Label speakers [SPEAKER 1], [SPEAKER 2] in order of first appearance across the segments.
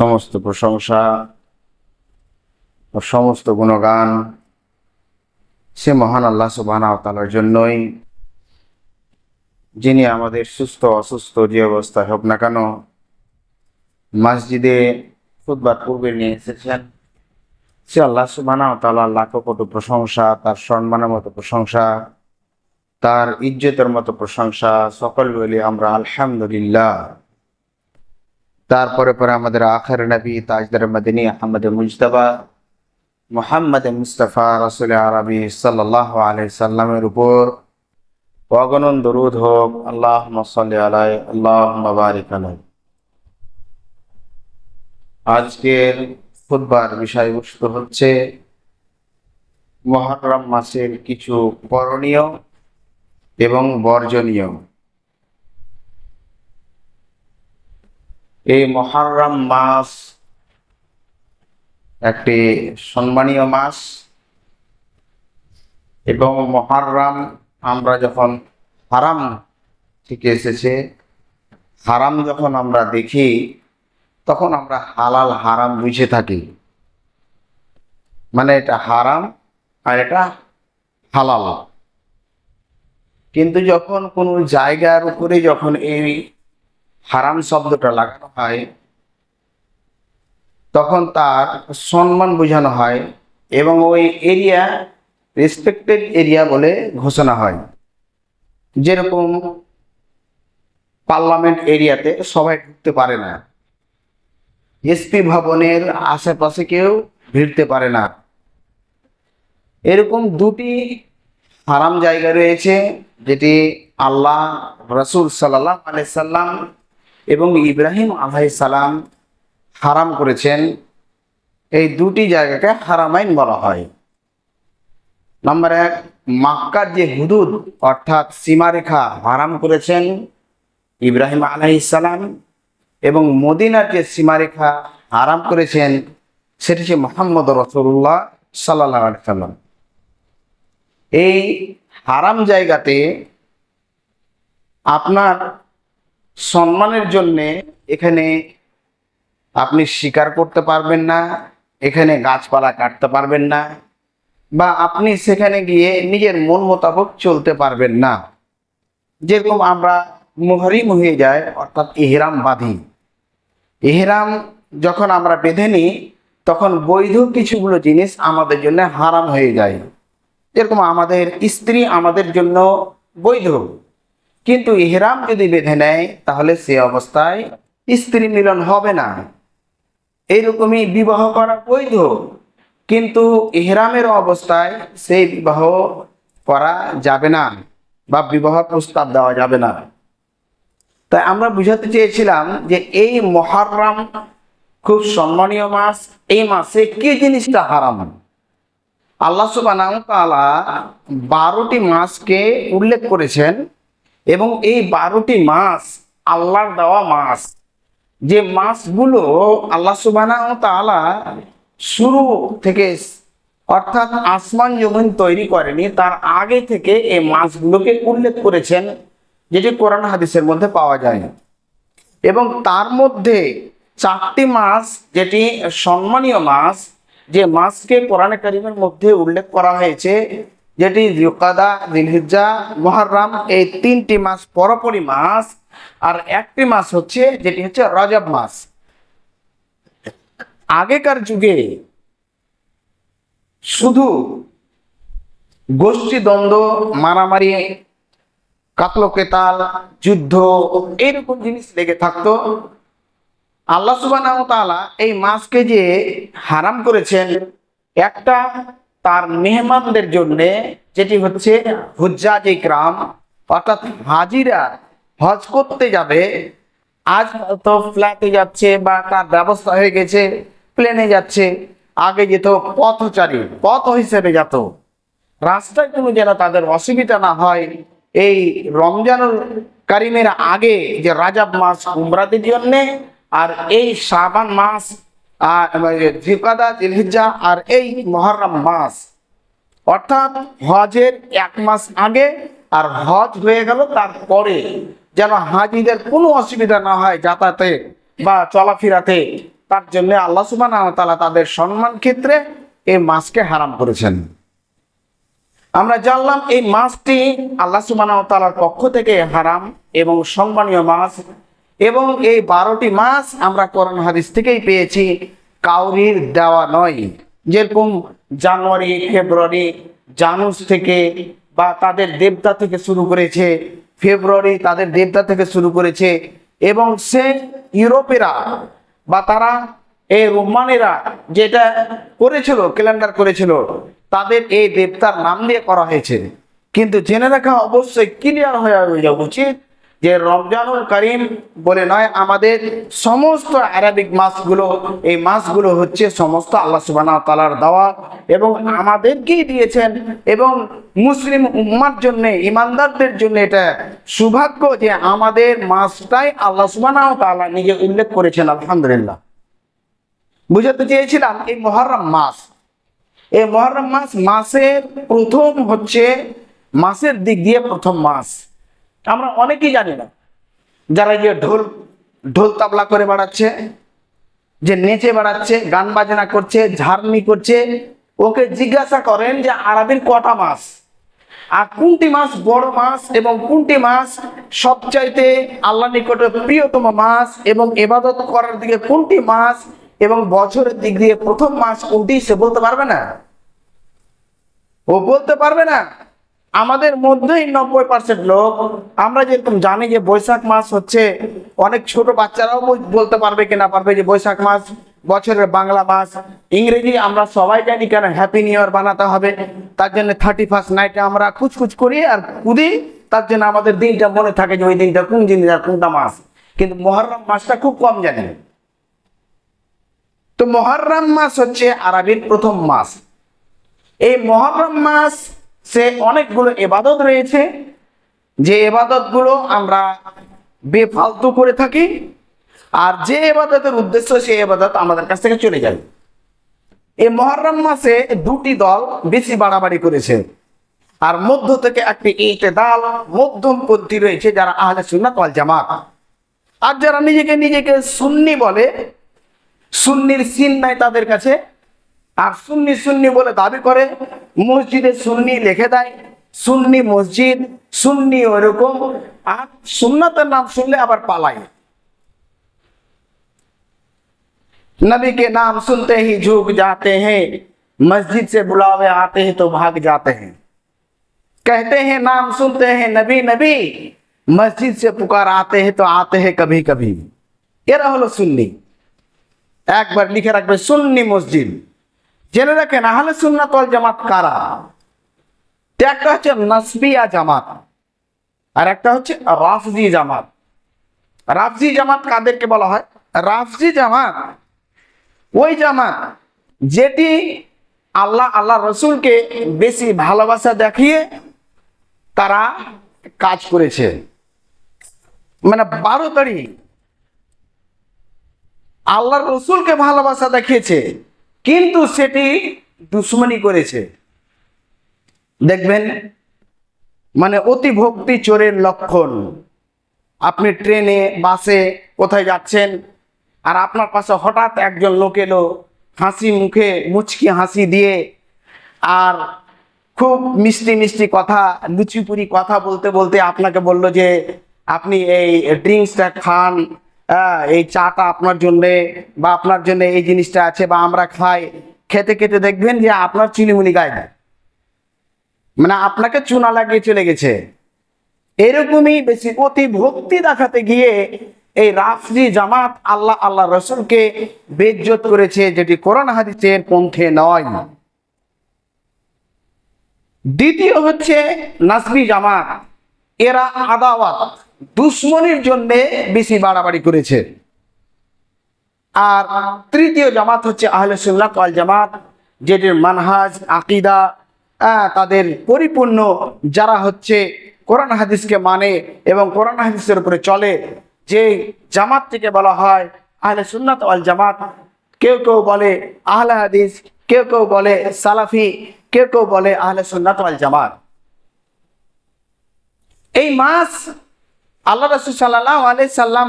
[SPEAKER 1] সমস্ত প্রশংসা ও সমস্ত গুণগান সে মহান আল্লাহ ওয়া জন্যই। যিনি আমাদের সুস্থ, অসুস্থ, যে অবস্থায় হোক না কেন মসজিদে খুতবার পূর্বে নিয়ে এসেছেন, সে আল্লাহ ওয়া তাআলার লাখো কোটি প্রশংসা, তার সম্মানের মতো প্রশংসা, তার ইজ্জতের মতো প্রশংসা সকল বলি আমরা আলহামদুলিল্লাহ। তারপরে পরে আমাদের আখের নবী তাজদার মদিনী আহমদ মুজতবা, মোহাম্মদ মুস্তফা রসুল আরবি সাল্লাহ আলাই সাল্লামের উপর। অগণন দরুদ হোক আল্লাহ সাল্লি আলাই আল্লাহ বারিক আলাই। আজকের খুতবার বিষয়বস্তু হচ্ছে মহরম মাসের কিছু করণীয় এবং বর্জনীয়। এই মহরম মাস একটি সম্মানীয় মাস। এবং মহরম আমরা যখন হারাম থেকে এসেছে, হারাম যখন আমরা দেখি, তখন আমরা হালাল হারাম বুঝে থাকি। মানে এটা হারাম আর এটা হালাল। কিন্তু যখন কোনো জায়গার উপরে যখন এই হারাম শব্দটা লাগানো হয়, তখন তার সম্মান বোঝানো হয় এবং ওই এরিয়া রেসপেক্টেড এরিয়া বলে ঘোষণা হয়। যেরকম পার্লামেন্ট এরিয়াতে সবাই ঢুকতে পারে না, এসপি ভবনের আশেপাশে কেউ ভিড়তে পারে না। এরকম দুটি হারাম জায়গা রয়েছে, যেটি আল্লাহ রসুল সাল্লাহ আলাইসাল্লাম এবং ইব্রাহিম আলাই সালাম হারাম করেছেন। এই দুটি জায়গাকে হারামাইন বলা হয়। নাম্বার এক, মাক্কার যে হুদুদ, অর্থাৎ সীমারেখা হারাম করেছেন ইব্রাহিম আলাইসালাম এবং মদিনার যে সীমারেখা হারাম করেছেন, সেটি হচ্ছে মোহাম্মদ রসুল্লাহ সাল্লাহ সাল্লাম। এই হারাম জায়গাতে আপনার সম্মানের জন্যে এখানে আপনি শিকার করতে পারবেন না, এখানে গাছপালা কাটতে পারবেন না, বা আপনি সেখানে গিয়ে নিজের মন মোতাবক চলতে পারবেন না। যেরকম আমরা মুহরিম হয়ে যায় অর্থাৎ ইহরাম বাঁধি। ইহরাম যখন আমরা বেঁধে নিই, তখন বৈধ কিছুগুলো জিনিস আমাদের জন্য হারাম হয়ে যায়। যেরকম আমাদের স্ত্রী আমাদের জন্য বৈধ। কিন্তু ইহরাম যদি বেঁধে নেয়, তাহলে সে অবস্থায় স্ত্রী মিলন হবে না। এইরকমই বিবাহ করা বৈধ। কিন্তু ইহরামের অবস্থায় সেই বিবাহ করা যাবে না বা বিবাহ প্রস্তাব দেওয়া যাবে না। তাই আমরা বুঝাতে চেয়েছিলাম যে এই মহারাম খুব সম্মানীয় মাস, এই মাসে কি জিনিসটা হারাম? আল্লাহ সুবাহ বারোটি মাসকে উল্লেখ করেছেন। এবং এই বারোটি মাস আল্লাহর দেওয়া মাস, যে মাসগুলো আল্লাহ সুবাহ তাআলা শুরু থেকে অর্থাৎ আসমান যখন তৈরি করেনি, তার আগে থেকে এই মাসগুলোকে উল্লেখ করেছেন, যেটি কোরআন হাদিসের মধ্যে পাওয়া যায়। এবং তার মধ্যে চারটি মাস, যেটি সম্মানীয় মাস, যে মাসকে কোরআনে কারিমের মধ্যে উল্লেখ করা হয়েছে যেটি জিকাদা দিলহিজা মহরম এই তিনটি মাস পরপরই মাস, আর একটি মাস হচ্ছে যেটি হচ্ছে রজব মাস। আগেকার যুগে শুধু গোষ্ঠী দ্বন্দ্ব, মারামারি, কাতল কেতাল, যুদ্ধ, এইরকম জিনিস লেগে থাকতো। আল্লাহ সুবাহ এই মাসকে যে হারাম করেছেন, একটা তার মেহমানদের জন্য যেটি হচ্ছে হুজ্জাজ ইকরাম, অর্থাৎ হাজিরা হজ করতে যাবে। আজ তো ফ্ল্যাটে যাচ্ছে বা তার ব্যবস্থা হয়ে গেছে প্লেনে যাচ্ছে, আগে যেত পথচারী, পথ হিসেবে যেত। রাস্তায় কোনো যেন তাদের অসুবিধা না হয়। এই রমজানুল কারিমের আগে যে রাজাব মাস, উমরাদের জন্যে, আর এই শাবান মাস আর এই মহরম মাস। অর্থাৎ হজের এক মাস আগে আর হজ হয়ে গেল তারপরে। যেন হাজিদের কোনো অসুবিধা না হয় যাতায়াতে বা চলাফেরাতে। তার জন্য আল্লাহ ওয়া তাদের সম্মান ক্ষেত্রে এই মাছকে হারাম করেছেন। আমরা জানলাম এই মাছটি আল্লাহ ওয়া পক্ষ থেকে হারাম এবং সম্মানীয় মাছ এবং এই বারোটি মাস আমরা কোরআন হাদিস থেকেই পেয়েছি, কাউরির দেওয়া নয়। যেরকম জানুয়ারি, ফেব্রুয়ারি, জানুস থেকে বা তাদের দেবতা থেকে শুরু করেছে, ফেব্রুয়ারি তাদের দেবতা থেকে শুরু করেছে, এবং সে ইউরোপেরা বা তারা এই রোমানেরা যেটা করেছিল, ক্যালেন্ডার করেছিল, তাদের এই দেবতার নাম দিয়ে করা হয়েছে। কিন্তু জেনে রাখা অবশ্যই ক্লিয়ার হয়ে যাওয়া উচিত যে রমজানুল করিম বলে নয়, আমাদের সমস্ত আরবিক মাসগুলো, এই মাসগুলো হচ্ছে সমস্ত আল্লাহ সুবহানাহু ওয়া তাআলার দেওয়া এবং আমাদেরকেই দিয়েছেন এবং মুসলিম উম্মার জন্য ইমানদারদের জন্য এটা সৌভাগ্য যে আমাদের মাসটাই আল্লাহ সুবহানাহু ওয়া তাআলা নিজে উল্লেখ করেছেন, আলহামদুলিল্লাহ। বুঝাতে চেয়েছিলাম, এই মহরম মাস, এই মহরম মাস মাসের প্রথম হচ্ছে, মাসের দিক দিয়ে প্রথম মাস। আমরা অনেকেই জানি না। যারা যে ঢোল ঢোল তাবলা করে বেড়াচ্ছে, যে নেচে বেড়াচ্ছে, গান বাজনা করছে, ঝাড়নি করছে, ওকে জিজ্ঞাসা করেন যে আরবির কটা মাস আর কোনটি মাস বড় মাস এবং কোনটি মাস সবচাইতে আল্লাহ নিকটে প্রিয়তম মাস এবং এবাদত করার দিকে কোনটি মাস এবং বছরের দিক দিয়ে প্রথম মাস কোনটি সে বলতে পারবে না। ও বলতে পারবে না। আমাদের মধ্যেই নব্বই পার্সেন্ট লোক। আমরা যেরকম জানি যে বৈশাখ মাস হচ্ছে, অনেক ছোট বাচ্চারাও বলতে পারবে কি না পারবে যে বৈশাখ মাস, বছরের বাংলা মাস। ইংরেজি আমরা সবাই জানি কেন হ্যাপি নিউ ইয়ার বানাতে হবে। তার জন্য থার্টি ফার্স্ট নাইটে আমরা খুচখুচ করি আর কুদি তার জন্য আমাদের দিনটা মনে থাকে যে ওই দিনটা কোন আর কোনটা মাস। কিন্তু মহরম মাসটা খুব কম জানেন। তো মহরম মাস হচ্ছে আরবির প্রথম মাস। এই মহরম মাস সে অনেকগুলো এবাদত রয়েছে। যে এবাদতগুলো আমরা বেফালতু করে থাকি, আর যে এবাদতের উদ্দেশ্য সেই এবাদত আমাদের কাছ থেকে চলে যায়। এই মহরম মাসে দুটি দল বেশি বাড়াবাড়ি করেছে। আর মধ্য থেকে একটি ইতেদাল মধ্যমপন্থী রয়েছে, যারা আহলে সুন্নাত ওয়াল জামাত। আর যারা নিজেকে নিজেকে সুন্নি বলে, সুন্নির সিন নাই তাদের কাছে আর সুন্নি সুন্নি বলে দাবি করে মসজিদে সুন্নি লিখে দেয় সুন্নি মসজিদ সুন্নি ওরকম আর সুন্নাতের নাম শুনলে আবার পালায় नबी के नाम सुनते ही झुक जाते हैं मस्जिद से बुलावे आते हैं तो भाग जाते हैं कहते हैं नाम सुनते हैं नबी नबी मस्जिद से पुकार आते हैं तो आते हैं कभी कभी এরা হলো সুন্নি একবার লিখে রাখবে সুন্নি মসজিদ জেনে রাখেন, আহলে সুন্নাত ওয়াল জামাত কারা? একটা হচ্ছে নাসবিয়া জামাত, আর একটা হচ্ছে রাফজি জামাত। রাফজি জামাত কাদেরকে বলা হয়? রাফজি জামাত, ওই জামাত যেটি আল্লাহ আল্লাহ রসুলকে বেশি ভালোবাসা দেখিয়ে তারা কাজ করেছে। মানে বারো তারিখ আল্লাহ রসুলকে ভালোবাসা দেখিয়েছে। কিন্তু সেটি দুশ্মনী করেছে। দেখবেন মানে অতি ভক্তি চোরের লক্ষণ। আপনি ট্রেনে, বাসে কোথায় যাচ্ছেন, আর আপনার পাশে হঠাৎ একজন লোক এলো, হাসি মুখে মুচকি হাসি দিয়ে, আর খুব মিষ্টি মিষ্টি কথা, লুচিপুরি কথা বলতে বলতে আপনাকে বলল যে, আপনি এই ড্রিঙ্কসটা খান এই চাটা আপনার জন্যে বা আপনার জন্য এই জিনিসটা আছে বা আমরা খাই। খেতে খেতে দেখবেন যে আপনার চিনিমুনি গায়ে। মানে আপনাকে চুনা লাগিয়ে চলে গেছে। এরকমই বেশি অতি ভক্তি দেখাতে গিয়ে এই রাফজি জামাত আল্লাহ আল্লাহ রসুলকে বেজ্জত করেছে, যেটি কোরআন হাদিসের পন্থে নয়। দ্বিতীয় হচ্ছে নাসবি জামাত। এরা আদাওয়াত। দুশ্মনির জন্য বেশি বাড়াবাড়ি করেছে। আর তৃতীয় জামাত হচ্ছে আহলে সুন্নাত ওয়াল জামাত, যেটির মানহাজ, আকিদা তাদের পরিপূর্ণ যারা হচ্ছে কোরআন হাদিসকে মানে এবং কোরআন হাদিসের উপরে চলে। যে জামাত থেকে বলা হয় আহলে সুন্নাত ওয়াল জামাত, কেউ কেউ বলে আহলে হাদিস, কেউ কেউ বলে সালাফি, কেউ কেউ বলে আহলে সুন্নাত ওয়াল জামাত। এই মাস আল্লাহ রসুল সাল্লাহ আলাই সাল্লাম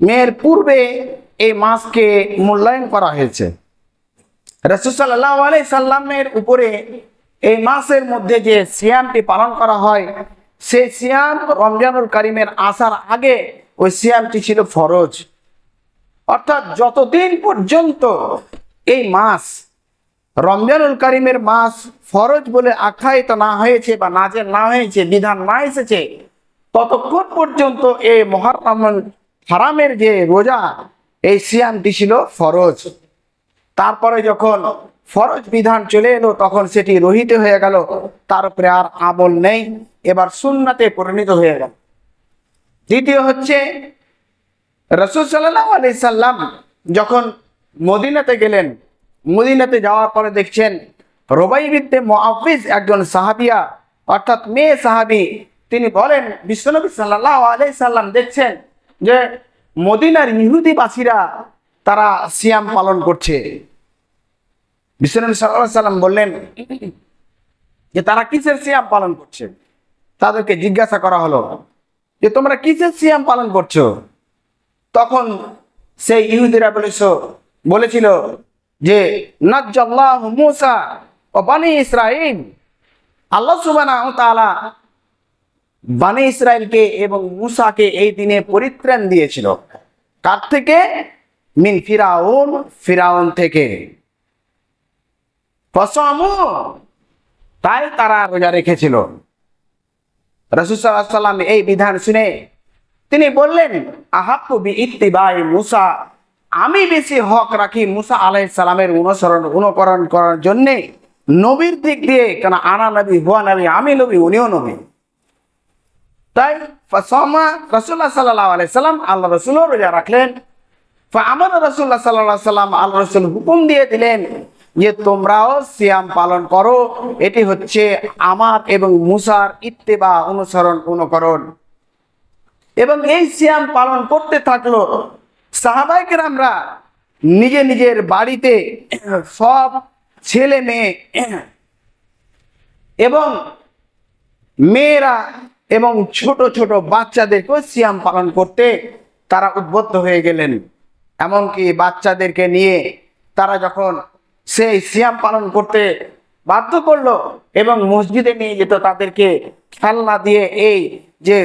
[SPEAKER 1] মেয়ের পূর্বে এই মাসকে মূল্যায়ন করা হয়েছে। রসুসাল্লাহ আলাই সাল্লামের উপরে এই মাসের মধ্যে যে সিয়ামটি পালন করা হয়, সেই সিয়াম রমজানুল কারিমের আসার আগে ওই সিয়ামটি ছিল ফরজ। অর্থাৎ যতদিন পর্যন্ত এই মাস রমজানুল কারিমের মাস ফরজ বলে আখ্যায়িত না হয়েছে বা নাজের না হয়েছে, বিধান না এসেছে ততক্ষণ পর্যন্ত এই মহারম হারামের যে রোজা, এই সিয়ামটি ছিল ফরজ। তারপরে যখন ফরজ বিধান চলে এলো, তখন সেটি রহিত হয়ে গেল। তার উপরে আর আমল নেই। এবার সুন্নাতে পরিণত হয়ে গেল। দ্বিতীয় হচ্ছে, রসুল সাল্লাহ আলি সাল্লাম যখন মদিনাতে গেলেন, মদিনাতে যাওয়ার পরে দেখছেন, রোবাই বিদ্যে মহাফিজ একজন সাহাবিয়া, অর্থাৎ মেয়ে সাহাবি তিনি বলেন, বিশ্বনবী সাল্লাহ আলাই সাল্লাম দেখছেন যে মদিনার ইহুদিবাসীরা তারা সিয়াম পালন করছে। বিশ্বনবী সাল্লাহ সাল্লাম বললেন যে তারা কিসের সিয়াম পালন করছে? তাদেরকে জিজ্ঞাসা করা হলো যে তোমরা কিসের সিয়াম পালন করছ? তখন সেই ইহুদিরা বলেছ বলেছিল যে, নাজ্জাল্লাহু মুসা ও বানি ইসরাইল আল্লাহ সুবানা তাআলা বানি ইসরাইলকে এবং মুসাকে এই দিনে পরিত্রাণ দিয়েছিল। কার থেকে? মিন ফিরাউন ফিরাউন থেকে। তাই তারা রোজা রেখেছিল। রসুল্লাহ সাল্লাম এই বিধান শুনে তিনি বললেন আহাপ্পু বি ইত্তিবাই মুসা, আমি বেশি হক রাখি মুসা আলাইহিস সালামের অনুসরণ, অনুকরণ করার জন্যে। নবীর দিক দিয়ে কেন আনা নবী, হুয়া নবী, আমি নবী, উনিও নবী। তাই ফাসমা রাসূলুল্লাহ সাল্লাল্লাহু আলাইহি সাল্লাম আল্লাহ রাসূলও রোজা রাখলেন। আমার রাসূলুল্লাহ সাল্লাল্লাহু সাল্লাম আল্লাহ রাসূল হুকুম দিয়ে দিলেন যে, তোমরাও সিয়াম পালন করো। এটি হচ্ছে আমার এবং মুসার ইত্তেবা অনুসরণ অনুকরণ। এবং এই সিয়াম পালন করতে থাকল সাহাবাইকের আমরা নিজে নিজের বাড়িতে সব ছেলে মেয়ে এবং মেয়েরা এবং ছোট ছোট বাচ্চাদেরকেও সিয়াম পালন করতে তারা উদ্বুদ্ধ হয়ে গেলেন। এমনকি বাচ্চাদেরকে নিয়ে তারা যখন সেই সিয়াম পালন করতে বাধ্য করল এবং মসজিদে নিয়ে যেত তাদেরকে খেলনা দিয়ে এই যে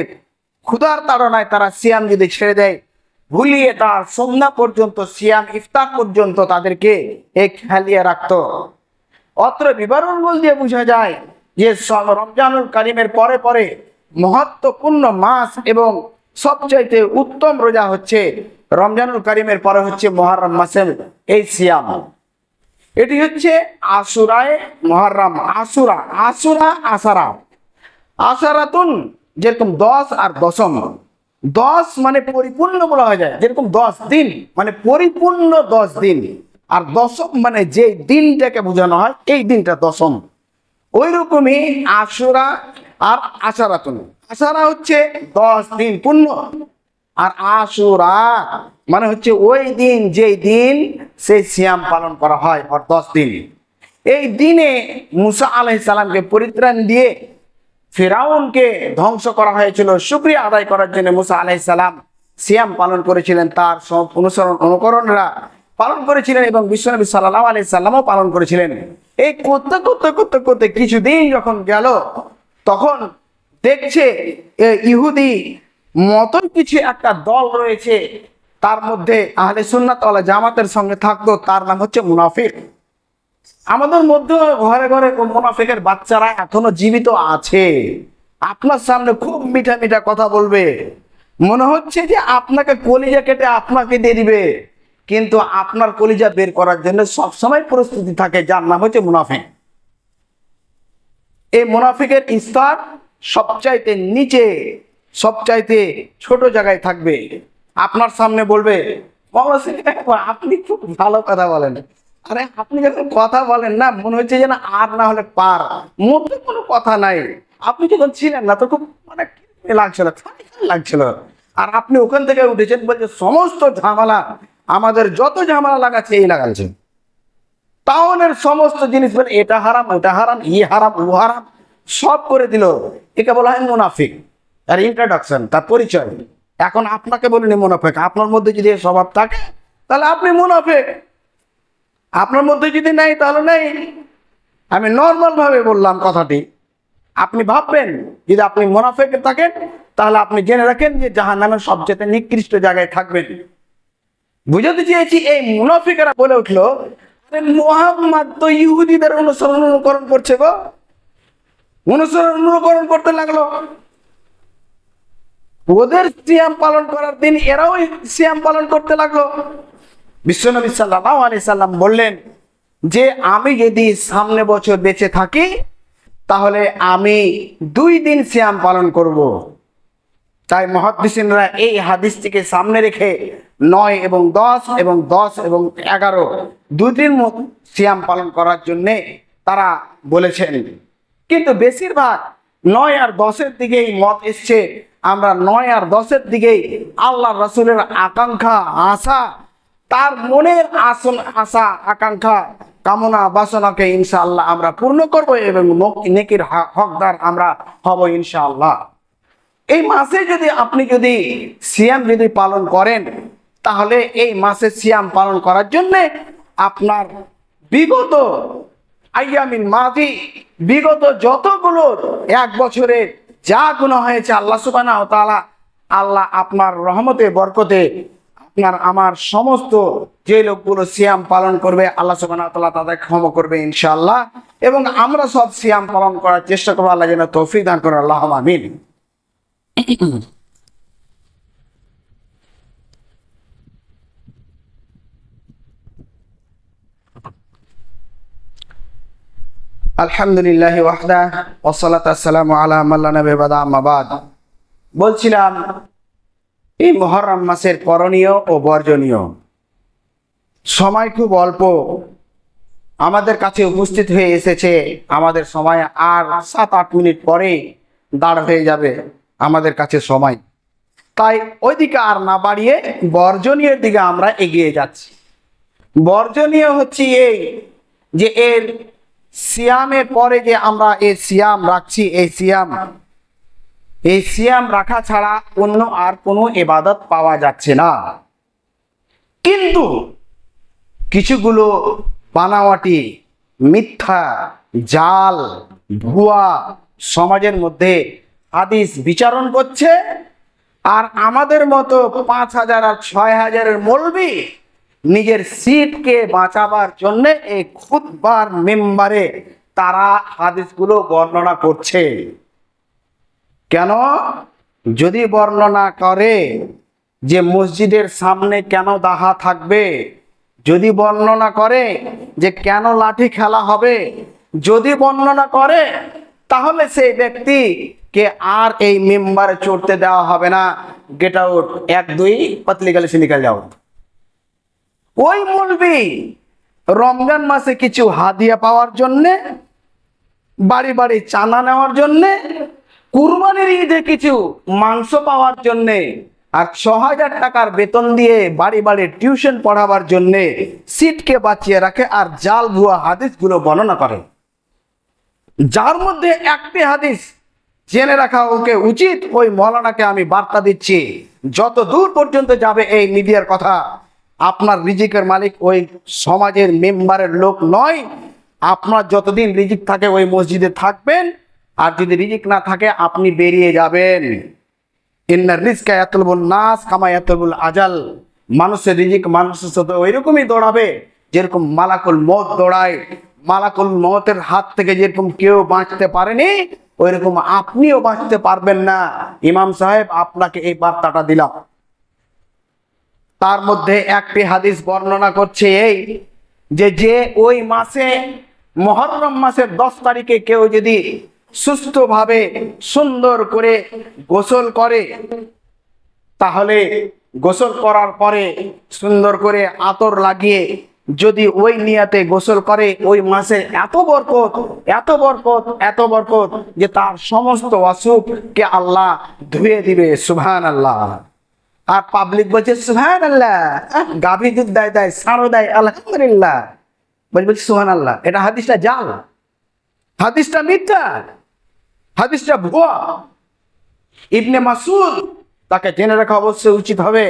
[SPEAKER 1] ক্ষুধার তাড়নায় তারা সিয়াম যদি ছেড়ে দেয়, ভুলিয়ে তার সন্ধ্যা পর্যন্ত, সিয়াম ইফতার পর্যন্ত তাদেরকে এই খেলিয়ে রাখত। অত্র বিবরণগুলো দিয়ে বোঝা যায় যে রমজানুল কারিমের পরে পরে মহত্বপূর্ণ মাস এবং সবচাইতে উত্তম রোজা হচ্ছে রমজানুল কারিমের পরে হচ্ছে মহারম মাসের এই সিয়াম। এটি হচ্ছে আশুরায় মহারম, আশুরা আশুরা আসারা আসারাতুন যেরকম দশ আর দশম। দশ মানে পরিপূর্ণ বলা হয়ে যায়, যেরকম দশ দিন মানে পরিপূর্ণ দশ দিন। আর দশম মানে যে দিনটাকে বোঝানো হয়, এই দিনটা দশম। ওই রকমই আশুরা আর আশারাতুন আশারা হচ্ছে দশ দিন পূর্ণ। আর আশুরা মানে হচ্ছে ওই দিন যেই দিন সেই সিয়াম পালন করা হয় আর দশ দিন। এই দিনে মুসা আলাইহিস সালামকে পরিত্রাণ দিয়ে ফেরাউনকে ধ্বংস করা হয়েছিল, শুক্রিয়া আদায় করার জন্য মুসা আলাইহিস সালাম সিয়াম পালন করেছিলেন, তার সব অনুসরণ অনুকরণরা পালন করেছিলেন এবং বিশ্বনবী সাল্লাহ আলাইহিস সাল্লামও পালন করেছিলেন। এই করতে করতে করতে করতে কিছুদিন যখন গেল তখন দেখছে ইহুদি মতন কিছু একটা দল রয়েছে। তার মধ্যে আহলে সুন্নাত জামাতের সঙ্গে থাকতো, তার নাম হচ্ছে মুনাফিক। আমাদের মধ্যে ঘরে ঘরে মুনাফিকের বাচ্চারা এখনও জীবিত আছে। আপনার সামনে খুব মিঠা মিঠা কথা বলবে। মনে হচ্ছে যে আপনাকে কলিজা কেটে আপনাকে দিয়ে দিবে। কিন্তু আপনার কলিজা বের করার জন্য সবসময় প্রস্তুতি থাকে, যার নাম হচ্ছে মুনাফিক। এই মুনাফিকের স্তর সবচাইতে নিচে, সবচাইতে ছোট জায়গায় থাকবে। আপনার সামনে বলবে আপনি খুব ভালো কথা বলেন। আরে, আপনি যখন কথা বলেন না, মনে হচ্ছে যেন আর না হলে পার। মধ্যে কোনো কথা নাই। আপনি যখন ছিলেন না তো খুব মানে লাগছিল? লাগছিল। আর আপনি ওখান থেকে উঠেছেন বলছে, সমস্ত ঝামেলা, আমাদের যত ঝামেলা লাগাচ্ছে, এই লাগাচ্ছে। টাউনের সমস্ত জিনিস বলে, এটা হারাম ওটা হারাম, ই হারাম ও হারাম, সব করে দিল। একে বলা হয় মুনাফিক। তার ইন্ট্রোডাকশন তার পরিচয়। এখন আপনাকে বলিনি মুনাফিক। আপনার মধ্যে যদি স্বভাব থাকে, তাহলে আপনি মুনাফেক। আপনার মধ্যে যদি নাই, তাহলে নেই। আমি নর্মাল ভাবে বললাম কথাটি। আপনি ভাববেন, যদি আপনি মোনাফেক থাকেন, তাহলে আপনি জেনে রাখেন যে জাহান নামের সবচেয়ে নিকৃষ্ট জায়গায় থাকবেন। বুঝাতে চেয়েছি, এই মুনাফিকেরা বলে উঠল মোহাম্মদ তো ইহুদিদের অনুসরণ অনুকরণ করছে গো। অনুসরণ অনুকরণ করতে লাগল। ওদের পালন করার দিন এরাও পালন করতে লাগল। বিশ্বনবী সাল্লাহ আলি সাল্লাম বললেন, যে আমি যদি সামনে বছর বেঁচে থাকি, তাহলে আমি দুই দিন সিয়াম পালন করব। তাই মহাদিসিনরা এই হাদিসটিকে সামনে রেখে নয় এবং দশ এবং দশ এবং এগারো। দুদিন মত- সিয়াম পালন করার জন্যে তারা বলেছেন। কিন্তু বেশিরভাগ নয় আর দশের দিকেই মত এসছে। আমরা নয় আর দশের দিকেই আল্লাহ রসুলের আকাঙ্ক্ষা আশা তার মনের আসন আশা আকাঙ্ক্ষা কামনা বাসনাকে ইনশাআল্লাহ আমরা পূর্ণ করব এবং নক- নেকির হকদার আমরা হব ইনশাআল্লাহ। এই মাসে যদি আপনি যদি সিয়াম যদি পালন করেন তাহলে এই মাসে সিয়াম পালন করার জন্য আপনার বিগত আইয়ামিন মাদি, বিগত যতগুলো এক বছরের যা গুণা হয়েছে আল্লাহ সুবানা তাআলা, আল্লাহ আপনার রহমতে, বরকতে আপনার, আমার সমস্ত যে লোকগুলো সিয়াম পালন করবে, আল্লাহ সুবানা তাআলা তাদের ক্ষমা করবে ইনশাআল্লাহ। এবং আমরা সব সিয়াম পালন করার চেষ্টা করব, আল্লাহ যেন তৌফিক দান করে আল্লাহ আমিন। আলহামদুলিল্লাহ ওয়াহদা ওসালাত আসসালামু আলা মাল্লা নবী বাদা আম্মাবাদ বলছিলাম, এই মহরম মাসের করণীয় ও বর্জনীয়। সময় খুব অল্প। আমাদের কাছে উপস্থিত হয়ে এসেছে, আমাদের সময় আর সাত, আট মিনিট পরে দাঁড় হয়ে যাবে আমাদের কাছে সময়। তাই ওইদিকে আর না বাড়িয়ে বর্জনীয় দিকে আমরা এগিয়ে যাচ্ছি। বর্জনীয় হচ্ছে এই যে এর সিয়ামের পরে যে আমরা এই সিয়াম রাখছি, এই সিয়াম এই সিয়াম রাখা ছাড়া অন্য আর কোনো এবাদত পাওয়া যাচ্ছে না। কিন্তু কিছুগুলো বানাওয়াটি মিথ্যা, জাল, ভুয়া সমাজের মধ্যে হাদিস বিচারণ করছে, আর আমাদের মতো পাঁচ হাজার আর ছয় হাজারের মলবি নিজের সিটকে বাঁচাবার জন্য এই খুদবার মেম্বারে তারা হাদিসগুলো বর্ণনা করছে। কেন? যদি বর্ণনা করে যে মসজিদের সামনে কেন দাহা থাকবে, যদি বর্ণনা করে যে কেন লাঠি খেলা হবে, যদি বর্ণনা করে, তাহলে সেই ব্যক্তি কে আর এই মেম্বারে চড়তে দেওয়া হবে না। গেট আউট এক, দুই, পাতলি গেলে সে নিকাল যাও। ওই মলবি রমজান মাসে কিছু হাদিয়া পাওয়ার জন্যে, বাড়ি বাড়ি চাঁদা নেওয়ার জন্যে, কুরবানির ঈদে কিছু মাংস পাওয়ার জন্যে আর ছ হাজার টাকার বেতন দিয়ে বাড়ি বাড়ি টিউশন পড়াবার জন্যে সিটকে বাঁচিয়ে রাখে আর জাল ভুয়া হাদিসগুলো বর্ণনা করে। যার মধ্যে একটি হাদিস জেনে রাখা ওকে উচিত, ওই মৌলানাকে আমি বার্তা দিচ্ছি যত দূর পর্যন্ত যাবে এই মিডিয়ার কথা আপনার রিজিকের মালিক ওই সমাজের মেম্বারের লোক নয়। আপনার যতদিন রিজিক থাকে ওই মসজিদে থাকবেন। আর যদি রিজিক না থাকে, আপনি বেরিয়ে যাবেন। ইন্নার রিস্কা এতলবুল নাস কামা এতলবুল আজাল। মানুষের রিজিক মানুষের সাথে ওইরকমই দৌড়াবে, যেরকম মালাকুল মত দৌড়ায়। মালাকুল মতের হাত থেকে যেরকম কেউ বাঁচতে পারেনি, ওইরকম আপনিও বাঁচতে পারবেন না। ইমাম সাহেব, আপনাকে এই বার্তাটা দিলাম। তার মধ্যে একটি হাদিস বর্ণনা করছে এই যে যে ওই মাসে, মহরম মাসের দশ তারিখে কেউ যদি সুস্থভাবে সুন্দর করে গোসল করে, তাহলে গোসল করার পরে সুন্দর করে আতর লাগিয়ে যদি ওই নিয়াতে গোসল করে, ওই মাসে এত বরকত এত বরকত এত বরকত যে তার সমস্ত অসুখকে আল্লাহ ধুয়ে দিবে সুবহান আল্লাহ আর পাবলিক বলছে সুহান আল্লাহ গাভী দুধ দেয় দেয় সারো দেয়, আলহামদুলিল্লাহ। বলছে বলছে সুহান আল্লাহ এটা হাদিসটা জাল। হাদিসটা মিথ্যা। হাদিসটা ভুয়া। ইবনে মাসুদ তাকে জেনে রাখা অবশ্যই উচিত হবে,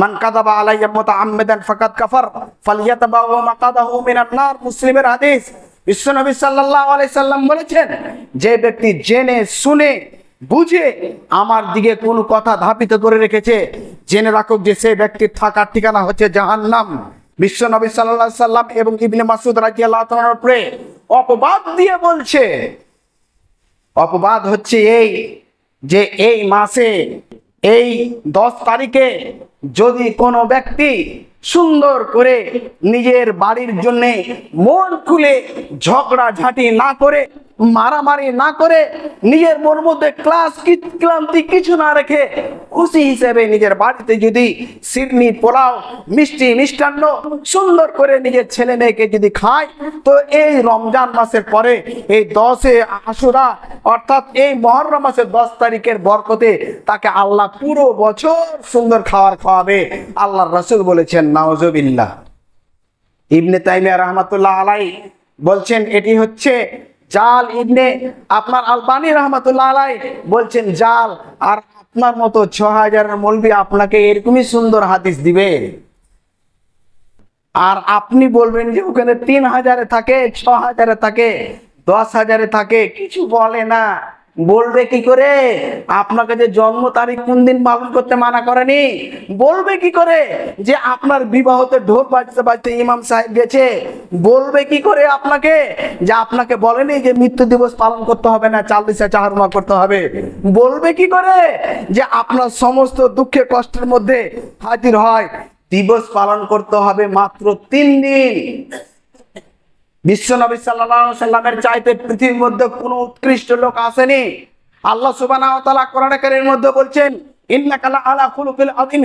[SPEAKER 1] মান কাদাবা আলাইয়া মুতাআম্মিদান ফাকাদ কাফার ফালিয়াতাবাউ মাকাদাহু মিনান নার। মুসলিমের হাদিস বিশ্বনবী সাল্লাল্লাহু আলাইহি সাল্লাম বলেছেন, যে ব্যক্তি জেনে, শুনে বুঝে আমার দিকে কোন কথা ধাপিত করে রেখেছে। জেনে রাখুক যে সেই ব্যক্তির থাকার ঠিকানা হচ্ছে জাহান্নাম। বিশ্ব নবী সাল্লাল্লাহু সাল্লাম এবং ইবনে মাসুদ উপরে অপবাদ দিয়ে বলছে। অপবাদ হচ্ছে এই যে এই মাসে, এই দশ তারিখে যদি কোনো ব্যক্তি সুন্দর করে নিজের বাড়ির জন্য মন খুলে ঝগড়া ঝাঁটি না করে মারামারি না করে নিজের মন মধ্যে ক্লাস ক্লান্তি কিছু না রেখে খুশি হিসেবে নিজের বাড়িতে যদি সিডনি পোলাও, মিষ্টি, মিষ্টান্ন সুন্দর করে নিজের ছেলে মেয়েকে যদি খায়, তো এই রমজান মাসের পরে এই দশে আশুরা, অর্থাৎ এই মহরম মাসের দশ তারিখের বরকতে তাকে আল্লাহ পুরো বছর সুন্দর খাবার খাওয়াবে। আল্লাহ রসুল বলেছেন নাওজবিল্লাহ ইবনে তাইমিয়া রহমাতুল্লাহ আলাই বলছেন, এটি হচ্ছে জাল ইবনে, আপনার আলবানী রহমতুল্লাহ আলাই বলছেন জাল, আর আপনার মতো ছ হাজারের মলবি আপনাকে এরকমই সুন্দর হাদিস দিবে। আর আপনি বলবেন যে ওখানে তিন হাজারে থাকে ছ হাজারে থাকে, দশ হাজারে থাকে, কিছু বলে না। বলবে কি করে? আপনাকে যে জন্ম তারিখ কোন দিন পালন করতে মানা করেনি? বলবে কি করে? যে আপনার বিবাহতে ঢোল বাজতে বাজতে ইমাম সাহেব গেছে। বলবে কি করে আপনাকে? যে আপনাকে বলেনি যে মৃত্যু দিবস পালন করতে হবে না, চাল্লিশে চাহারমা করতে হবে। বলবে কি করে? যে আপনার সমস্ত দুঃখে কষ্টের মধ্যে হাজির হয়। দিবস পালন করতে হবে মাত্র তিন দিন। বিশ্ব নবী সাল্লামের চাইতে পৃথিবীর মধ্যে কোনো উৎকৃষ্ট লোক আসেনি। আল্লাহ ওয়া তাআলা মধ্যে বলছেন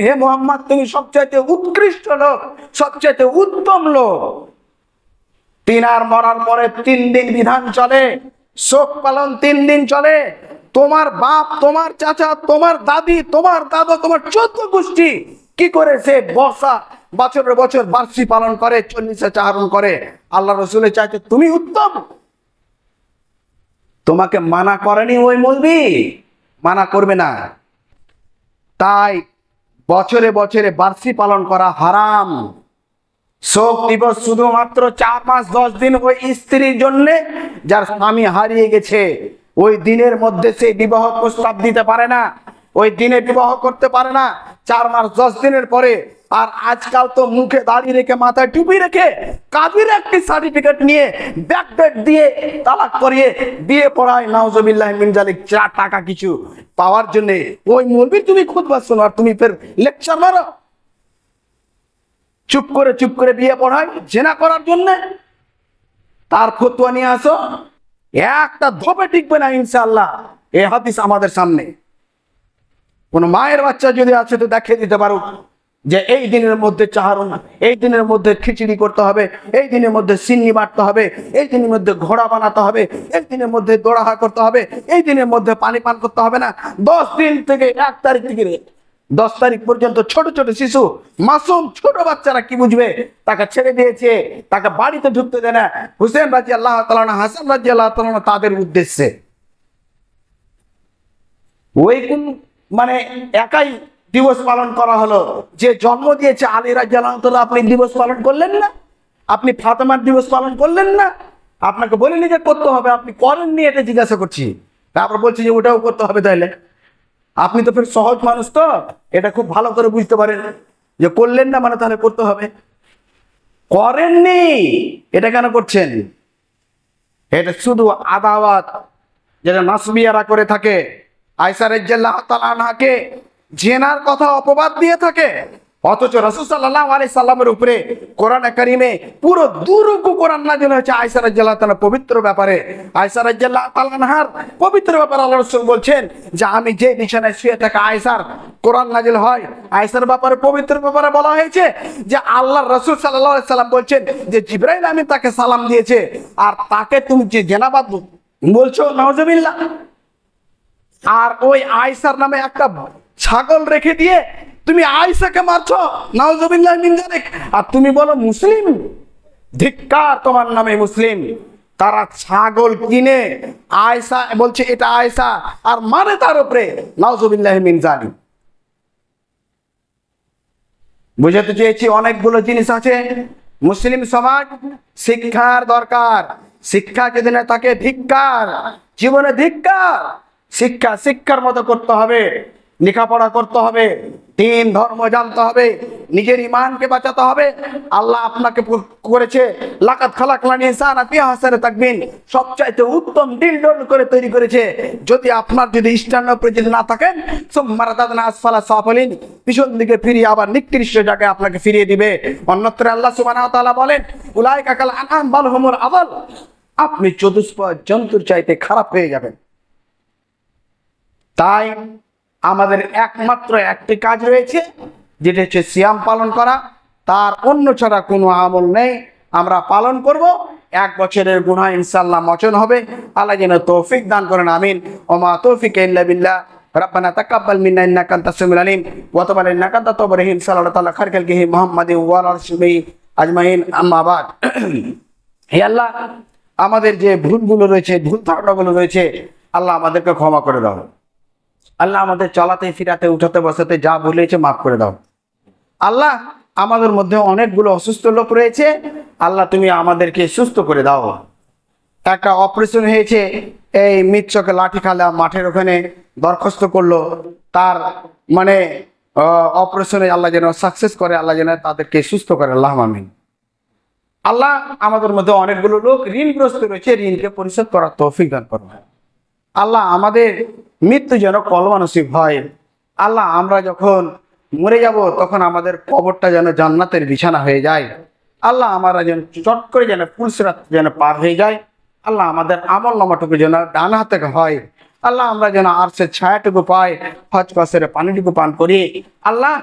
[SPEAKER 1] হে মুহাম্মদ, তুমি উৎকৃষ্ট লোক উত্তম লোক। মরার পরে তিন দিন বিধান চলে, শোক পালন তিন দিন চলে। তোমার বাপ, তোমার চাচা, তোমার দাদি, তোমার দাদা, তোমার চোদ্দ গোষ্ঠী কি করে সে বর্ষা বছরের বছর বার্ষি পালন করে, চল্লিশে চারণ করে? আল্লাহ রসুলের চাইতে তুমি উত্তম। তোমাকে মানা করেনি ওই মলবি মানা করবে না। তাই বছরে বছরে বার্ষি পালন করা হারাম। শোক দিবস শুধুমাত্র চার পাঁচ দশ দিন ওই স্ত্রীর জন্য যার স্বামী হারিয়ে গেছে, ওই দিনের মধ্যে সে বিবাহ প্রস্তাব দিতে পারে না। ওই দিনে বিবাহ করতে পারে না, চার মাস, দশ দিনের পরে। আর আজকাল তো মুখে দাঁড়িয়ে রেখে, মাথায় টুপি রেখে কাবির একটি সার্টিফিকেট নিয়ে ব্যাক ব্যাক দিয়ে তালাক করিয়ে বিয়ে পড়ায়। নাউজবিল্লাহ মিনজালিক চার টাকা কিছু পাওয়ার জন্য। ওই মলবি তুমি খুদ শোনো আর তুমি ফের লেকচার মারো। চুপ করে চুপ করে বিয়ে পড়ায়, জেনা করার জন্য। তার ফতুয়া নিয়ে আসো। একটা ধপে টিকবে না ইনশাআল্লাহ। এ হাদিস আমাদের সামনে। কোন মায়ের বাচ্চা যদি আছে তো দেখিয়ে দিতে পারো যে এই দিনের মধ্যে চাহারুন, এই দিনের মধ্যে খিচুড়ি করতে হবে, এই দিনের মধ্যে সিন্নি বাটতে হবে, এই দিনের মধ্যে ঘোড়া বানাতে হবে, এই দিনের মধ্যে দোড়াহা করতে হবে, এই দিনের মধ্যে পানি পান করতে হবে না। দশ দিন থেকে এক তারিখ থেকে দশ তারিখ পর্যন্ত ছোট ছোট শিশু, মাসুম ছোট বাচ্চারা কি বুঝবে? তাকে ছেড়ে দিয়েছে, তাকে বাড়িতে ঢুকতে দেয় না। হুসেন রাজি আল্লাহ তালানা হাসান রাজি আল্লাহ তালানা তাদের উদ্দেশ্যে। ওই কোন মানে একাই দিবস পালন করা হলো। যে জন্ম দিয়েছে আলী রাজি আপনি দিবস পালন করলেন না? আপনি ফাতেমার দিবস পালন করলেন না? আপনাকে বলিনি যে করতে হবে, আপনি করেননি, এটা জিজ্ঞাসা করছি। তারপর বলছি যে ওটাও করতে হবে তাহলে আপনি তো ফের সহজ মানুষ তো, এটা খুব ভালো করে বুঝতে পারেন। যে করলেন না মানে তাহলে করতে হবে। করেননি, এটা কেন করছেন? এটা শুধু আদাওয়াত, যেটা নাসবিয়ারা করে থাকে। আয়সা জেনার কথা অপবাদ দিয়ে থাকে। অথচ রসুল আলি সাল্লামের উপরে কোরআন পুরো দুরুকু কোরআন নাজিল হয়েছে পবিত্র ব্যাপারে। আয়সা তালানহার পবিত্র ব্যাপারে আল্লাহ রসুল বলছেন যে, আমি যে বিছানায় শুয়ে থাকা আয়সার কোরআন নাজিল হয়, আয়সার ব্যাপারে পবিত্র ব্যাপারে বলা হয়েছে যে আল্লাহ রসুল সাল্লাম বলছেন যে, জিব্রাইল আমি তাকে সালাম দিয়েছে, আর তাকে তুমি যে জেনাবাদ বলছো নজবিল্লা আর ওই আয়সার নামে একটা ছাগল রেখে দিয়ে তুমি আয়সাকে মারছো, নাউজুবিল্লাহ মিন জালিক আর তুমি বলো, মুসলিম? ধিক্কার তোমার নামে মুসলিম। তারা ছাগল কিনে আয়সা বলছে, এটা আয়সা আর মানে তার উপরে, নাউজুবিল্লাহ মিন জালিক বুঝাতে চেয়েছি, অনেকগুলো জিনিস আছে। মুসলিম সমাজ, শিক্ষার দরকার। শিক্ষা যদি না তাকে ধিক্কার। জীবনে ধিক্কার। শিক্ষা শিক্ষার মতো করতে হবে, লেখাপড়া করতে হবে, দিন ধর্ম জানতে হবে, নিজের ইমানকে বাঁচাতে হবে। আল্লাহ আপনাকে করেছে লাকাত খালাকলান ইনসান আফি হাসানে থাকবেন সবচাইতে উত্তম ডোল করে তৈরি করেছে। যদি আপনার যদি ইষ্টান্ন উপরে না থাকেন সুম্মারা দাদনা আসফালা সাফলিন। পিছন দিকে ফিরিয়ে আবার নিকৃষ্ট জায়গায় আপনাকে ফিরিয়ে দিবে। অন্যত্র আল্লাহ সুবহানাহু ওয়া তাআলা বলেন, উলাইকা কাল আনআম বাল হুমুল আদাল আপনি চতুষ্প জন্তুর চাইতে খারাপ হয়ে যাবেন। তাই আমাদের একমাত্র একটি কাজ রয়েছে যেটা হচ্ছে সিয়াম পালন করা তার অন্য ছাড়া কোনো আমল নেই আমরা পালন করব এক বছরের গুনাহ ইনশাল্লাহ মোচন হবে আল্লাহ যেন তৌফিক দান করেন আমিন ওমা তৌফিক ইল্লা বিল্লাহ ربنا تقبل منا انك انت السميع العليم وتب علينا انك انت التواب الرحيم صلى الله تعالى خير خلقه محمد وعلى اله আজমাইন আম্মা বাদ হে আল্লাহ আমাদের যে ভুলগুলো রয়েছে ভুল ধারণাগুলো রয়েছে আল্লাহ আমাদেরকে ক্ষমা করে দাও আল্লাহ আমাদের চলাতে, ফিরাতে, উঠাতে, বসাতে যা ভুলেছে মাফ করে দাও। আল্লাহ আমাদের মধ্যে অনেকগুলো অসুস্থ লোক রয়েছে। আল্লাহ তুমি আমাদেরকে সুস্থ করে দাও। একটা অপারেশন হয়েছে, এই মিৎসকে লাঠি খালা মাঠের ওখানে দরখাস্ত করল। তার মানে অপারেশনে আল্লাহ যেন সাকসেস করে, আল্লাহ যেন তাদেরকে সুস্থ করে, আল্লাহ আমিন। আল্লাহ আমাদের মধ্যে অনেকগুলো লোক ঋণগ্রস্ত রয়েছে, ঋণকে পরিশোধ করার তৌফিক দান করবে আল্লাহ আমাদের মৃত্যু যেন কলমানসিব হয়। আল্লাহ, আমরা যখন মরে যাব, তখন আমাদের কবরটা যেন জান্নাতের বিছানা হয়ে যায়। আল্লাহ, আমরা যেন চট করে যেন পুলসরাত যেন পার হয়ে যায়। আল্লাহ, আমাদের আমল নামাটুকু যেন ডান হাতে হয়। আল্লাহ, আমরা যেন আরসের ছায়াটুকু পাই, হজ কসের পানিটুকু পান করি। আল্লাহ,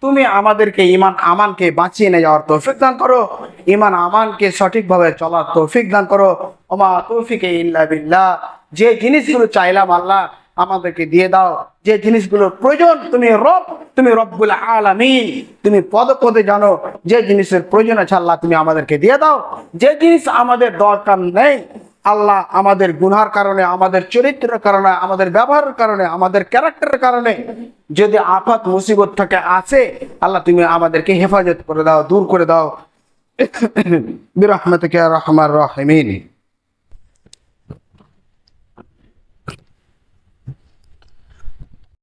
[SPEAKER 1] তুমি আমাদেরকে ইমান আমানকে বাঁচিয়ে নিয়ে যাওয়ার তৌফিক দান করো। ইমান আমানকে সঠিকভাবে চলার তৌফিক দান করো। ওমা তৌফিকে ইল্লা বিল্লাহ। যে জিনিসগুলো চাইলাম আল্লাহ আমাদেরকে দিয়ে দাও। যে জিনিসগুলোর প্রয়োজন, তুমি রব, তুমি রব্বুল আলামিন, তুমি পদে পদে জানো, যে জিনিসের প্রয়োজন আছে আল্লাহ তুমি আমাদেরকে দিয়ে দাও। যে জিনিস আমাদের দরকার নেই, আল্লাহ আমাদের গুনার কারণে, আমাদের চরিত্রের কারণে, আমাদের ব্যবহারের কারণে, আমাদের ক্যারেক্টারের কারণে যদি আফাত, মুসিবত থেকে আসে আল্লাহ তুমি আমাদেরকে হেফাজত করে দাও, দূর করে দাও। বিরহমতিকে রহমার রহমিন।